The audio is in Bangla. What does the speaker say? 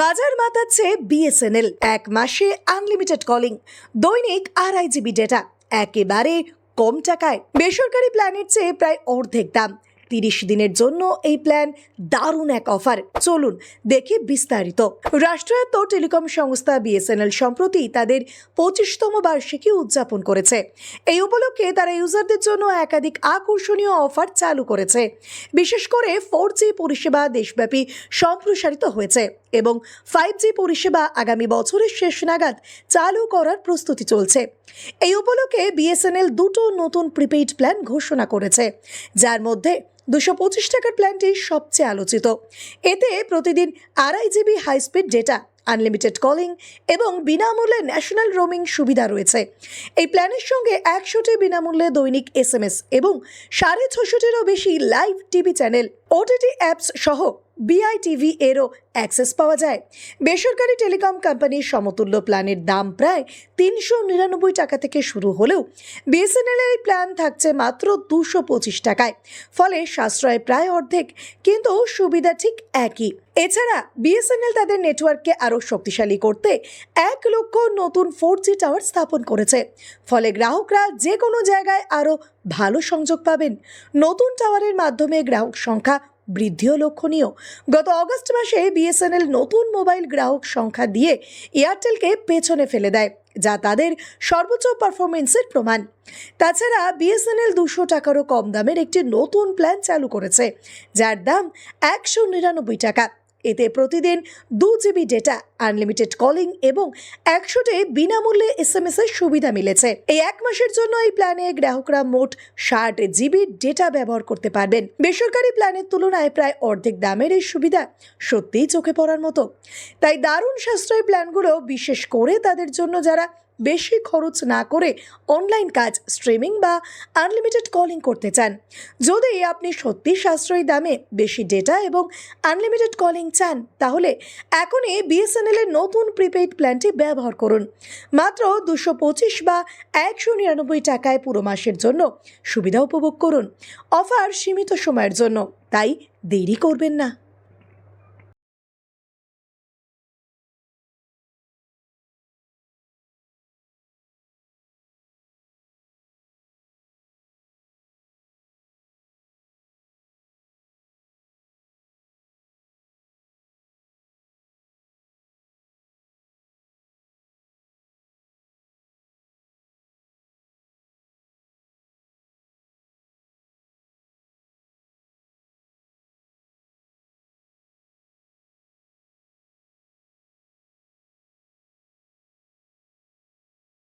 বাজার মাতাচ্ছে বিএসএনএল। এক মাসে আনলিমিটেড কলিং দৈনিক আড়াই জিবি ডেটা একেবারে কম টাকায়। বেসরকারি প্ল্যানের চেয়ে প্রায় অর্ধেক দাম। তিরিশ দিনের জন্য এই প্ল্যান দারুণ এক অফার চলুন দেখি বিস্তারিত। রাষ্ট্রায়ত্ত টেলিকম সংস্থা বিএসএনএল সম্প্রতি তাদের পঁচিশতম বার্ষিকী উদযাপন করেছে। এই উপলক্ষে তারা ইউজারদের জন্য একাধিক আকর্ষণীয় অফার চালু করেছে। বিশেষ করে ফোর জি পরিষেবা দেশব্যাপী সম্প্রসারিত হয়েছে এবং ফাইভ জি পরিষেবা আগামী বছরের শেষ নাগাদ চালু করার প্রস্তুতি চলছে। এই উপলক্ষে বিএসএনএল দুটো নতুন প্রিপেইড প্ল্যান ঘোষণা করেছে। যার মধ্যে দুশো পঁচিশ টাকার প্ল্যানটি সবচেয়ে আলোচিত। এতে প্রতিদিন আড়াই GB high speed data unlimited calling এবং বিনামূল্যে ন্যাশনাল রোমিং সুবিধা রয়েছে। এই প্ল্যানের সঙ্গে একশোটি বিনামূল্যে দৈনিক এস এম এস এবং সাড়ে ছশোটিরও বেশি live TV channel OTT apps সহ বিআইটিভি এরও অ্যাক্সেস পাওয়া যায়। বেসরকারি টেলিকম কোম্পানির সমতুল্য প্ল্যানের দাম প্রায় তিনশো নিরানব্বই টাকা থেকে শুরু হলেও বিএসএনএল এই প্ল্যান থাকছে মাত্র দুশো পঁচিশ টাকায়। ফলে সাশ্রয় প্রায় অর্ধেক, কিন্তু সুবিধা ঠিক একই। এছাড়া বিএসএনএল তাদের নেটওয়ার্ককে আরও শক্তিশালী করতে এক লক্ষ নতুন ফোর জি টাওয়ার স্থাপন করেছে। ফলে গ্রাহকরা যে কোনো জায়গায় আরও ভালো সংযোগ পাবেন। নতুন টাওয়ারের মাধ্যমে গ্রাহক সংখ্যা বৃদ্ধিও লক্ষণীয়। গত অগস্ট মাসে বিএসএনএল নতুন মোবাইল গ্রাহক সংখ্যা দিয়ে এয়ারটেলকে পেছনে ফেলে দেয়, যা তাদের সর্বোচ্চ পারফরমেন্সের প্রমাণ। তাছাড়া বিএসএনএল দুশো টাকারও কম দামের একটি নতুন প্ল্যান চালু করেছে, যার দাম একশো নিরানব্বই টাকা। এতে প্রতিদিন দু জিবি ডেটা আনলিমিটেড কলিং এবং একশোটি বিনামূল্যে এস এম এস এর সুবিধা মিলেছে। এই এক মাসের জন্য এই প্ল্যানে গ্রাহকরা মোট ষাট জিবি ডেটা ব্যবহার করতে পারবেন। বেসরকারি প্ল্যানের তুলনায় প্রায় অর্ধেক দামের এই সুবিধা সত্যিই চোখে পড়ার মতো। তাই দারুণ সাশ্রয়ী প্ল্যানগুলো বিশেষ করে তাদের জন্য যারা বেশি খরচ না করে অনলাইন কাজ স্ট্রিমিং বা আনলিমিটেড কলিং করতে চান। যদি আপনি সত্যি সাশ্রয়ী দামে বেশি ডেটা এবং আনলিমিটেড কলিং চান, তাহলে এখনই বিএসএনএল এর নতুন প্রিপেইড প্ল্যানটি ব্যবহার করুন। মাত্র দুশো পঁচিশ বা একশো নিরানব্বই টাকায় পুরো মাসের জন্য সুবিধা উপভোগ করুন। অফার সীমিত সময়ের জন্য, তাই দেরি করবেন না।